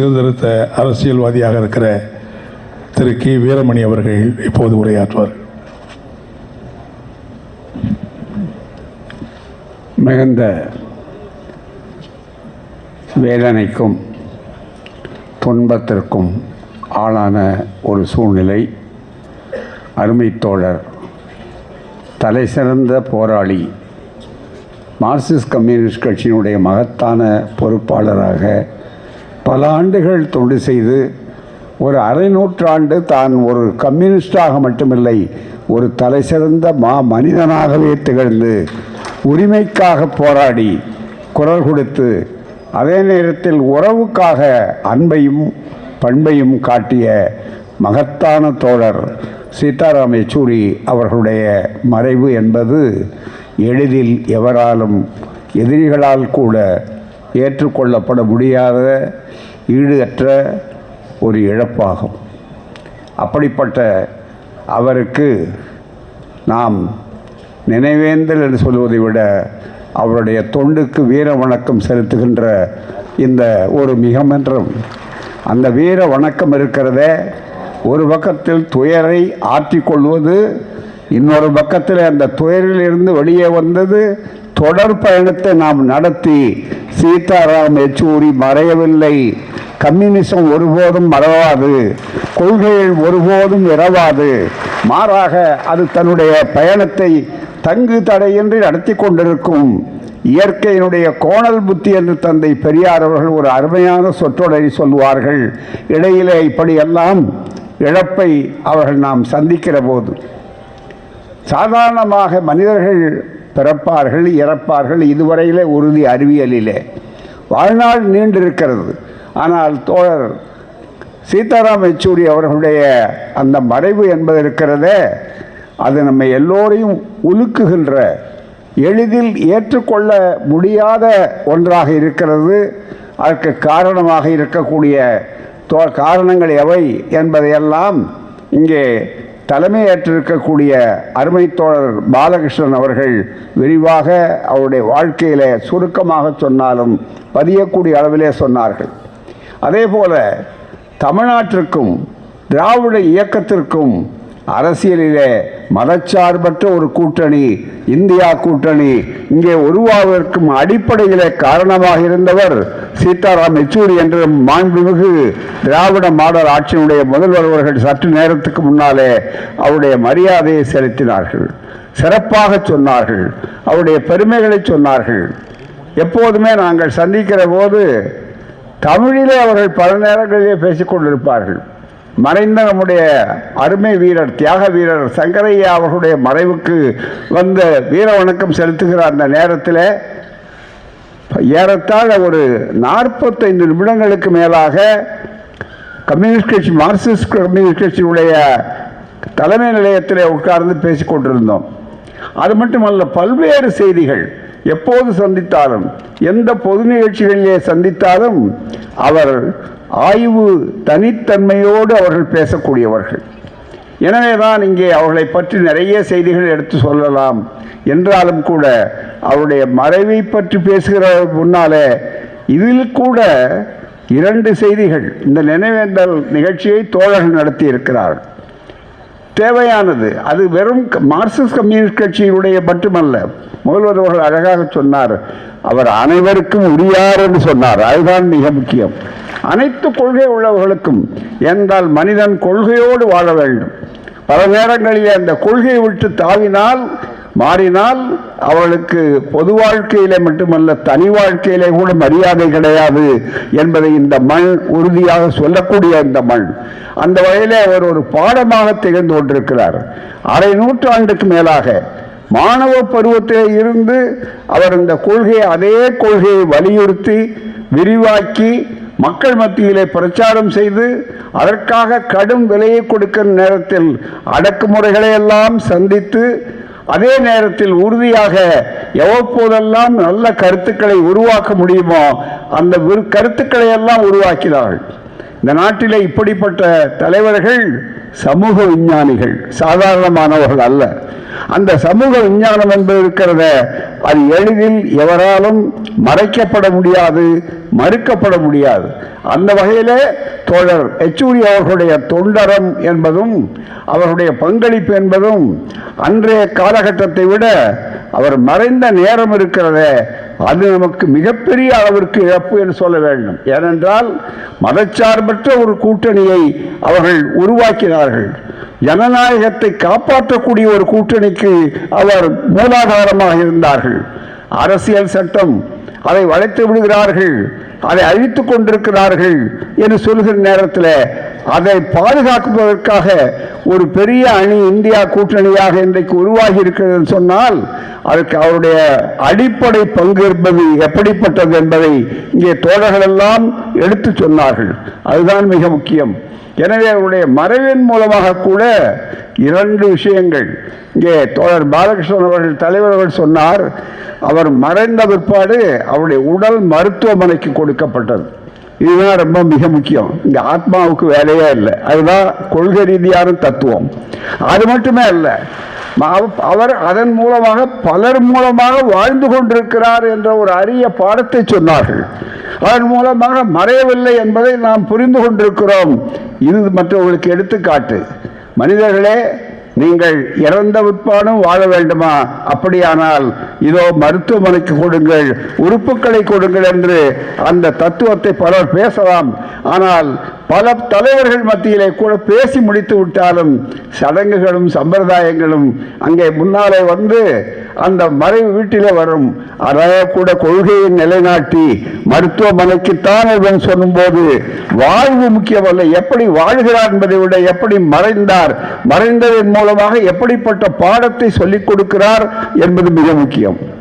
தேர்ந்தெடுத்த அரசியல்வாதியாக இருக்கிற திரு கி வீரமணி அவர்கள் இப்போது உரையாற்றுவார். மிகுந்த வேதனைக்கும் துன்பத்திற்கும் ஆளான ஒரு சூழ்நிலை. அருமை தோழர் தலைசிறந்த போராளி மார்க்சிஸ்ட் கம்யூனிஸ்ட் கட்சியினுடைய மகத்தான பொறுப்பாளராக பல ஆண்டுகள் தொண்டு செய்து ஒரு அரை நூற்றாண்டு தான் ஒரு கம்யூனிஸ்டாக மட்டுமில்லை ஒரு தலைசிறந்த மா மனிதனாகவே திகழ்ந்து உரிமைக்காக போராடி குரல் கொடுத்து அதே நேரத்தில் உறவுக்காக அன்பையும் பண்பையும் காட்டிய மகத்தான தோழர் சீதாராம் யெச்சூரி அவர்களுடைய மறைவு என்பது எளிதில் எவராலும் எதிரிகளால் கூட ஏற்றுக்கொள்ளப்பட முடியாத ஈடற்ற ஒரு இழப்பாகும். அப்படிப்பட்ட அவருக்கு நாம் நினைவேந்தல் என்று சொல்வதை விட அவருடைய தொண்டுக்கு வீர வணக்கம் செலுத்துகின்ற இந்த ஒரு மிகமன்றம். அந்த வீர வணக்கம் இருக்கிறதே ஒரு பக்கத்தில் துயரை ஆற்றிக்கொள்வது இன்னொரு பக்கத்தில் அந்த துயரிலிருந்து வெளியே வந்தது தொடர் பயணத்தை நாம் நடத்தி சீதாராம் யெச்சூரி மறையவில்லை. கம்யூனிசம் ஒருபோதும் மறவாது. கொள்கைகள் ஒருபோதும் இறவாது மாறாக அது தன்னுடைய பயணத்தை தங்கு தடையின்றி நடத்தி கொண்டிருக்கும். இயற்கையினுடைய கோணல் புத்தி என்று தந்தை பெரியார் அவர்கள் ஒரு அருமையான சொற்றொடரை சொல்வார்கள் இடையிலே இப்படியெல்லாம் இழப்பை அவர்கள் நாம் சந்திக்கிற போது. சாதாரணமாக மனிதர்கள் பிறப்பார்கள் இறப்பார்கள் இதுவரையிலே உறுதி அறிவியலிலே. வாழ்நாள் நீண்டிருக்கிறது. ஆனால் தோழர் சீதாராம் யெச்சூரி அவர்களுடைய அந்த மறைவு என்பது இருக்கிறதே அது நம்ம எல்லோரையும் உலுக்குகின்ற எளிதில் ஏற்றுக்கொள்ள முடியாத ஒன்றாக இருக்கிறது. அதற்கு காரணமாக இருக்கக்கூடிய தோ காரணங்கள் எவை என்பதையெல்லாம் இங்கே தலைமையேற்றிருக்கக்கூடிய அருமை தோழர் பாலகிருஷ்ணன் அவர்கள் விரிவாக அவருடைய வாழ்க்கையில சுருக்கமாக சொன்னாலும் பதியக்கூடிய அளவிலே சொன்னார்கள். அதே போல தமிழ்நாட்டிற்கும் திராவிட இயக்கத்திற்கும் அரசியலிலே மதச்சார்பற்ற ஒரு கூட்டணி இந்தியா கூட்டணி இங்கே உருவாவதற்கும் அடிப்படையிலே காரணமாக இருந்தவர் சீதாராம் யெச்சூரி என்ற மாண்புமிகு திராவிட மாடல் ஆட்சியினுடைய முதல்வர் அவர்கள் சற்று நேரத்துக்கு முன்னாலே அவருடைய மரியாதையை செலுத்தினார்கள். சிறப்பாக சொன்னார்கள். அவருடைய பெருமைகளை சொன்னார்கள். எப்போதுமே நாங்கள் சந்திக்கிற போது தமிழிலே அவர்கள் பல நேரங்களிலே பேசிக்கொண்டிருப்பார்கள் மறைந்த நம்முடைய அருமை வீரர் தியாக வீரர் சங்கரையா அவர்களுடைய மறைவுக்கு வந்த வீர வணக்கம் செலுத்துகிற அந்த நேரத்தில் ஏறத்தாழ ஒரு நாற்பத்தைந்து நிமிடங்களுக்கு மேலாக கம்யூனிஸ்ட் கட்சி மார்க்சிஸ்ட் கம்யூனிஸ்ட் கட்சியுடைய தலைமை நிலையத்தில் உட்கார்ந்து பேசிக்கொண்டிருந்தோம் அது மட்டுமல்ல பல்வேறு செய்திகள் எப்போது சந்தித்தாலும் எந்த பொது நிகழ்ச்சிகளிலே சந்தித்தாலும் அவர் ஆய்வு தனித்தன்மையோடு அவர்கள் பேசக்கூடியவர்கள். எனவே தான் இங்கே அவர்களை பற்றி நிறைய செய்திகள் எடுத்து சொல்லலாம். என்றாலும் கூட அவருடைய மறைவை பற்றி பேசுகிற முன்னாலே இதில் கூட இரண்டு செய்திகள் இந்த நினைவேந்தல் நிகழ்ச்சியை தோழர்கள் நடத்தி இருக்கிறார்கள் தேவையானது அது வெறும் மார்க்சிஸ்ட் கம்யூனிஸ்ட் கட்சியினுடைய மட்டுமல்ல முதல்வர் அவர்கள் அழகாக சொன்னார் அவர் அனைவருக்கும் உரியார் என்று சொன்னார். அதுதான் மிக முக்கியம். அனைத்து கொள்கை உள்ளவர்களுக்கும் என்றால் மனிதன் கொள்கையோடு வாழ வேண்டும். பல நேரங்களிலே அந்த கொள்கையை விட்டு தாவினால் மாறினால் அவர்களுக்கு பொது வாழ்க்கையிலே மட்டுமல்ல தனி வாழ்க்கையிலே கூட மரியாதை கிடையாது என்பதை இந்த மண் உறுதியாக சொல்லக்கூடிய இந்த மண். அந்த வகையிலே அவர் ஒரு பாடமாக திகழ்ந்து கொண்டிருக்கிறார். அரை நூற்றாண்டுக்கு மேலாக மாணவ பருவத்திலே இருந்து அவர் இந்த கொள்கையை அதே கொள்கையை வலியுறுத்தி விரிவாக்கி மக்கள் மத்தியிலே பிரச்சாரம் செய்து அதற்காக கடும் விலையை கொடுக்கிற நேரத்தில் அடக்குமுறைகளை எல்லாம் சந்தித்து அதே நேரத்தில் உறுதியாக எவ்வப்போதெல்லாம் நல்ல கருத்துக்களை உருவாக்க முடியுமோ அந்த கருத்துக்களை எல்லாம் உருவாக்கினார்கள். இந்த நாட்டிலே இப்படிப்பட்ட தலைவர்கள் சமூக விஞ்ஞானிகள் சாதாரணமானவர்கள் அல்ல. அந்த சமூக விஞ்ஞானம் என்பது இருக்கிறத அது எளிதில் எவராலும் மறைக்கப்பட முடியாது மறுக்கப்பட முடியாது. அந்த வகையிலே தோழர் எச்சூரி அவர்களுடைய தொண்டரம் என்பதும் அவர்களுடைய பங்களிப்பு என்பதும் அன்றைய காலகட்டத்தை விட அவர் மறைந்த நேரம் இருக்கிறதே அது நமக்கு மிகப்பெரிய அளவிற்கு இழப்பு என்று சொல்ல வேண்டும். ஏனென்றால் மதச்சார்பற்ற ஒரு கூட்டணியை அவர்கள் உருவாக்கினார்கள். ஜனநாயகத்தை காப்பாற்றக்கூடிய ஒரு கூட்டணிக்கு அவர் மூலாதாரமாக இருந்தார்கள். அரசியல் சட்டம் அதை வளைத்து விடுகிறார்கள் அதை அழித்து கொண்டிருக்கிறார்கள் என்று சொல்கிற நேரத்தில் அதை பாதுகாப்பதற்காக ஒரு பெரிய அணி இந்தியா கூட்டணியாக இன்றைக்கு உருவாகி இருக்கிறது சொன்னால் அதுக்கு அவருடைய அடிப்படை பங்கு என்பது எப்படிப்பட்டது என்பதை இங்கே தோழர்கள் எல்லாம் எடுத்து சொன்னார்கள். அதுதான் மிக முக்கியம். எனவே அவருடைய மறைவின் மூலமாக கூட இரண்டு விஷயங்கள். இங்கே தோழர் பாலகிருஷ்ணன் அவர்கள் தலைவர் அவர்கள் சொன்னார் அவர் மறைந்த பிற்பாடு அவருடைய உடல் மருத்துவமனைக்கு கொடுக்கப்பட்டது. இதுதான் ரொம்ப மிக முக்கியம். இங்கே ஆத்மாவுக்கு வேலையே இல்லை. அதுதான் கொள்கை ரீதியான தத்துவம். அது மட்டுமே அல்ல அவர் அதன் மூலமாக பலர் மூலமாக வாழ்ந்து கொண்டிருக்கிறார் என்ற ஒரு அரிய பாடத்தை சொன்னார்கள். அதன் மூலமாக மறையவில்லை என்பதை நாம் புரிந்து கொண்டிருக்கிறோம். இது மற்றவர்களுக்கு எடுத்துக்காட்டு. மனிதர்களே நீங்கள் இறந்த விற்பாடும் வாழ வேண்டுமா? அப்படியானால் இதோ மருத்துவமனைக்கு கொடுங்கள் உறுப்புகளை கொடுங்கள் என்று அந்த தத்துவத்தை பலர் பேசலாம். ஆனால் பல தலைவர்கள் மத்தியிலே கூட பேசி முடித்து விட்டாலும் சடங்குகளும் சம்பிரதாயங்களும் அங்கே முன்னாலே வந்து அந்த மறைவு வீட்டில் வரும். அதை கூட கொள்கையை நிலைநாட்டி மருத்துவமனைக்குத்தான் இவன் சொல்லும்போது வாழ்வு முக்கியமல்ல. எப்படி வாழ்கிறார் என்பதை விட எப்படி மறைந்தார்? மறைந்ததன் மூலமாக எப்படிப்பட்ட பாடத்தை சொல்லிக் கொடுக்கிறார்? என்பது மிக முக்கியம்.